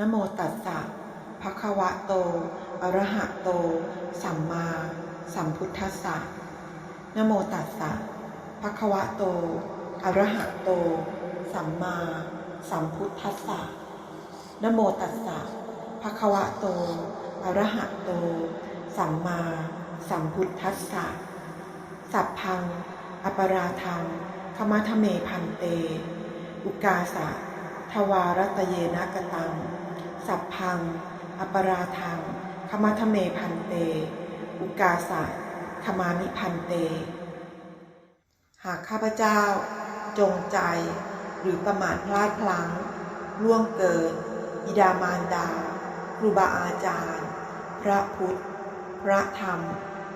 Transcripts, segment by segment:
นโมตัสสะภะคะวะโตอะระหะโต สัมมา สัมพุทธัสสะนโมตัสสะภะคะวะโตอะระหะโต สัมมา สัมพุทธัสสะนโมตัสสะภะคะวะโตอะระหะโต สัมมา สัมพุทธัสสะ สัพพัง อปราทังขมัทเมพันเต อุกาสะ ทวารตเยนะกตัง สัพพัง อปราทังขมัทเมพันเต อุกาสะขมามิพันเต หากข้าพเจ้า จงใจ หรือประมาทพลาดพลั้ง ล่วงเกินบิดามารดา ครูบาอาจารย์ พระพุทธ พระธรรม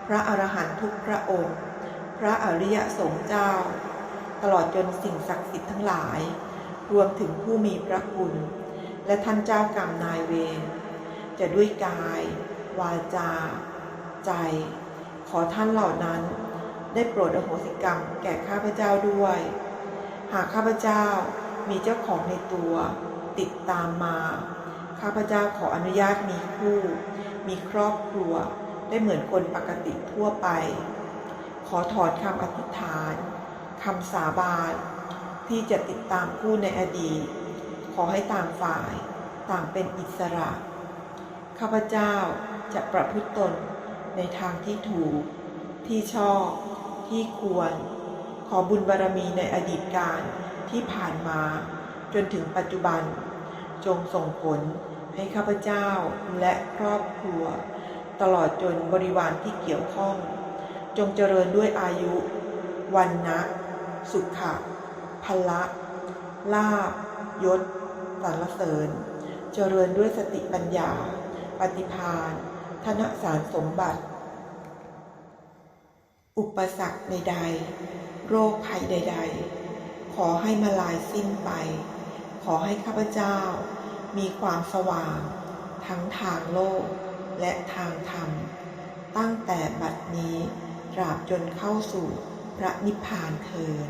พระอรหันตุกพระองค์ พระอริยสงฆ์เจ้า ตลอดจนสิ่งศักดิ์สิทธิ์ทั้งหลาย รวมถึงผู้มีพระคุณ และท่านเจ้ากรรมนายเวรจะด้วยกาย วาจา ใจ ขอท่านเหล่านั้น ได้โปรดอโหสิกรรมแก่ข้าพเจ้าด้วย หากข้าพเจ้ามีเจ้าของในตัว ติดตามมา ข้าพเจ้าขออนุญาตมีคู่ มีครอบครัวได้เหมือนคนปกติทั่วไป ขอถอนคำอธิษฐานคำสาบานที่จะติดตามคู่ในอดีต อให้ต่างฝ่ายต่างเป็นอิสระ ข้าพเจ้าจะประพฤติตนในทางที่ถูก ที่ชอบ ที่ควร ขอบุญบารมีในอดีตการที่ผ่านมา จนถึงปัจจุบัน จงส่งผลให้ข้าพเจ้าและครอบครัว ตลอดจนบริวารที่เกี่ยวข้อง จงเจริญด้วยอายุ วันนะ สุขะพละลาบยศ สรรเสริญ เจริญด้วยสติปัญญา ปฏิพานธนสารสมบัติ อุปสรรคใดๆ โรคภัยใด ๆ ขอให้มาลายสิ้นไป ขอให้ข้าพเจ้า มีความสว่าง ทั้งทางโลกและทางธรรม ตั้งแต่บัดนี้ตราบจนเข้าสู่พระนิพพานเทิน